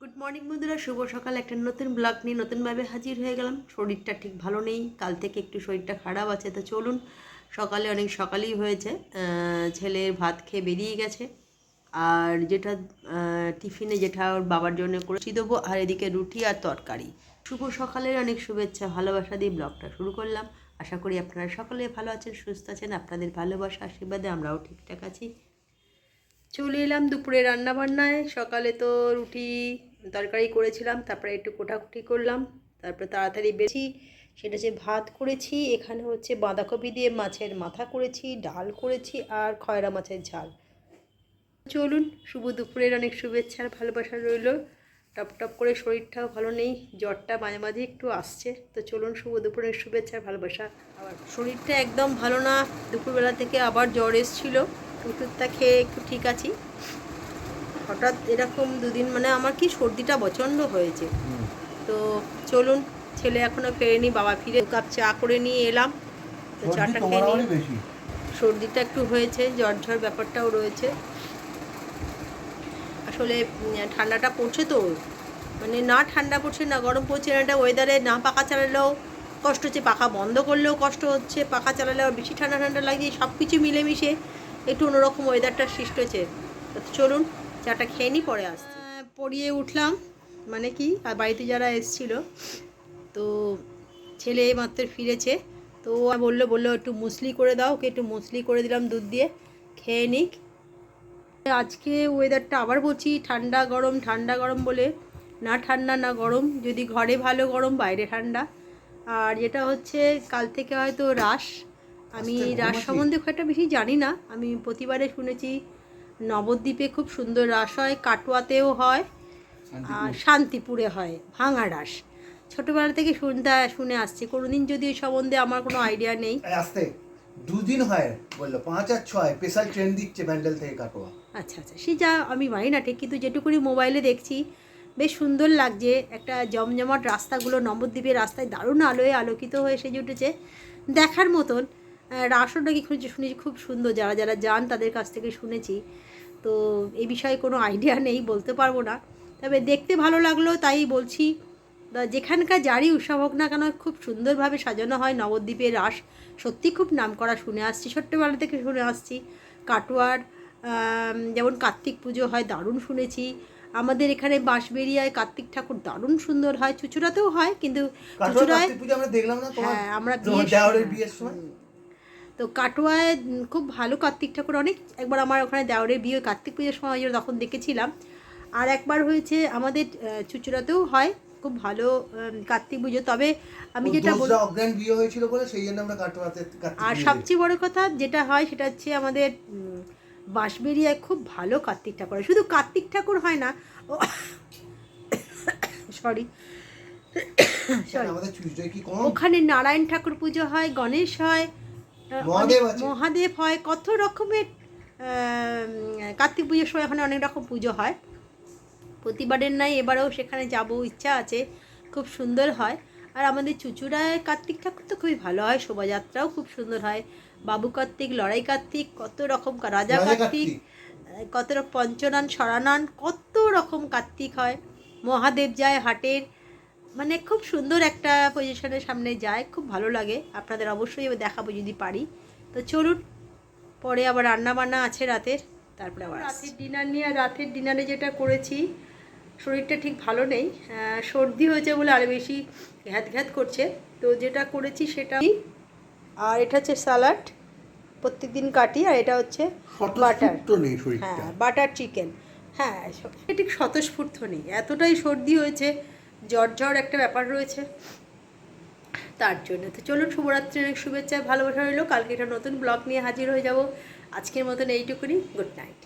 Good morning বন্ধুরা। শুভ সকাল। একটা নতুন ব্লগ নিয়ে নতুনভাবে হাজির হয়ে গেলাম। শরীরটা ঠিক ভালো নেই। কাল থেকে একটু শরীরটা খারাপ আছে, তো চলুন। সকালে অনেক সকালেই হয়েছে। ছেলের ভাত খেয়ে বেরিয়ে গেছে। আর যেটা টিফিনে যেটা ওর বাবার জন্য করেছি দেবো, আর এদিকে রুটি আর তরকারি। শুভ সকালের অনেক শুভেচ্ছা, ভালোবাসা দিয়ে ব্লগটা শুরু করলাম। আশা করি আপনারা সকলে ভালো আছেন, সুস্থ আছেন। আপনাদের ভালোবাসা, আশীর্বাদে আমরাও ঠিকঠাক আছি। চলে এলাম দুপুরে রান্না বান্নায় সকালে তো রুটি তরকারি করেছিলাম, তারপরে একটু কোটাকুটি করলাম, তারপরে তাড়াতাড়ি বেশি সেটা হচ্ছে ভাত করেছি, এখানে হচ্ছে বাঁধাকপি দিয়ে মাছের মাথা করেছি, ডাল করেছি আর খয়রা মাছের ঝাল। চলুন, শুভ দুপুরের অনেক শুভেচ্ছা আর ভালোবাসা রইল। টপ টপ করে শরীরটাও ভালো নেই, জ্বরটা মাঝে মাঝে একটু আসছে, তো চলুন, শুভ দুপুরের শুভেচ্ছা আর ভালোবাসা। আবার শরীরটা একদম ভালো না, দুপুরবেলা থেকে আবার জ্বর এসেছিল, ওষুধটা খেয়ে একটু ঠিক আছি। হঠাৎ এরকম দুদিন মানে আমার কি সর্দিটা প্রচণ্ড হয়েছে। তো চলুন ছেলে এখনও ফেরেনি বাবা ফিরে কাপ চা করে নিয়ে এলাম। তো চাটা খেয়ে নিই সর্দিটা একটু হয়েছে জ্বর ব্যাপারটাও রয়েছে। আসলে ঠান্ডাটা পড়ছে তো। মানে না ঠান্ডা পড়ছে না গরম পড়ছে না এটা ওয়েদারে না পাখা চালালেও কষ্ট হচ্ছে পাখা বন্ধ করলেও কষ্ট হচ্ছে পাখা চালালেও বেশি ঠান্ডা ঠান্ডা লাগে সব কিছু মিলেমিশে একটু অন্যরকম ওয়েদারটা সৃষ্টি হয়েছে। তো চলুন চাটা খেয়ে নিই পরে আসছি। পড়িয়ে উঠলাম। মানে কি? আর বাড়িতে যারা এসছিল তো ছেলে মাত্র ফিরেছে। তো ও বলল বলল একটু মুসলি করে দাও ওকে একটু মুসলি করে দিলাম দুধ দিয়ে। খেয়ে নিক। আজকে ওয়েদারটা আবার বলছি ঠান্ডা গরম ঠান্ডা গরম বলে না ঠান্ডা না গরম। যদি ঘরে ভালো গরম বাইরে ঠান্ডা। আর যেটা হচ্ছে কাল থেকে হয়তো রাস আমি রাস সম্বন্ধে খুব একটা বেশি জানি না। আমি প্রতিবারে শুনেছি নবদ্বীপে খুব সুন্দর রাস হয় কাটোয়াতেও হয় আর শান্তিপুরে হয় ভাঙা রাস। ছোটোবেলা থেকে শুনতে শুনে আসছি। কোনোদিন যদি এই সম্বন্ধে আমার কোনো আইডিয়া নেই। আসতে দুদিন হয় বলল পাঁচ আর ছয় স্পেশাল ট্রেন দিচ্ছে প্যান্ডেল থেকে কাটোয়া। আচ্ছা আচ্ছা সে যা আমি জানি না ঠিক কিন্তু যেটুকুনি মোবাইলে দেখছি বেশ সুন্দর লাগছে। একটা জমজমাট রাস্তাগুলো নবদ্বীপের রাস্তায় দারুণ আলোয় আলোকিত হয়ে সেজে উঠেছে। দেখার মতন রাসও নাকি শুনেছি শুনেছি খুব সুন্দর। যারা যারা যান তাদের কাছ থেকে শুনেছি। তো এ বিষয়ে কোনো আইডিয়া নেই বলতে পারব না। তবে দেখতে ভালো লাগল তাই বলছি যেখানকার যারই উৎসব হোক না কেন খুব সুন্দরভাবে সাজানো হয় নবদ্বীপের রাস। সত্যি খুব নাম করা শুনে আসছি ছোট্টবেলা থেকে শুনে আসছি। কাটোয়ার যেমন কার্তিক পুজো হয় দারুণ শুনেছি। আমাদের এখানে বাঁশবেরিয়ায় কার্তিক ঠাকুর দারুণ সুন্দর হয় চুচুড়াতেও হয় কিন্তু চুচুড়ায় আমরা দেখলাম না হ্যাঁ আমরা বিয়ের সময়? তো কাটোয়ায় খুব ভালো কার্তিক ঠাকুর। অনেক একবার আমার ওখানে দেওয়ারের বিয়ে কার্তিক পুজোর সময় তখন দেখেছিলাম। আর একবার হয়েছে আমাদের চুচুড়াতেও হয় খুব ভালো কার্তিক পুজো। তবে আমি যেটা বল অজ্ঞান বিয়ে হয়েছিল বলে সেই জন্য আমরা কাটোয়াতে আর সবচেয়ে বড় কথা যেটা হয় সেটা হচ্ছে আমাদের বাঁশবেরিয়ায় খুব ভালো কার্তিক ঠাকুর হয়। শুধু কার্তিক ঠাকুর হয় না সরি ওখানে নারায়ণ ঠাকুর পুজো হয় গণেশ হয় মহাদেব হয় কত রকমের কার্তিক পুজোর সময় ওখানে অনেক রকম পুজো হয়। প্রতিবারের নাই এবারেও সেখানে যাব ইচ্ছা আছে খুব সুন্দর হয়। আর আমাদের চুচুড়ায় কার্তিক ঠাকুর তো খুবই ভালো হয় শোভাযাত্রাও খুব সুন্দর হয়। বাবু কার্তিক লড়াই কার্তিক কত রকম রাজা কার্তিক। কত রকম পঞ্চনান সরানান কত রকম কার্তিক হয়। মহাদেব যায় হাটের মানে খুব সুন্দর একটা পজিশনের সামনে যায় খুব ভালো লাগে। আপনাদের অবশ্যই এবার দেখাবো যদি পারি। তো চলুন পরে আবার রান্না বান্না আছে রাতের তারপরে আবার রাতের ডিনার নিয়ে আর রাতের ডিনারে যেটা করেছি শরীরটা ঠিক ভালো নেই। সর্দি হয়েছে বলে আরও বেশি ঘ্যাত ঘ্যাত করছে। তো যেটা করেছি সেটা আর এটা হচ্ছে স্যালাড প্রত্যেক দিন কাটি আর এটা হচ্ছে বাটার। তো নেই শরীরটা। হ্যাঁ বাটার চিকেন। হ্যাঁ স- ঠিক স্বতঃস্ফূর্ত নেই। এতটাই সর্দি হয়েছে জ্বর জ্বর একটা ব্যাপার রয়েছে। তার জন্য তো চলুন শুভরাত্রির অনেক শুভেচ্ছা, ভালোবাসা রইল। কালকে একটা নতুন ব্লগ নিয়ে হাজির হয়ে যাব। আজকের মতন এইটুকুনি। Good night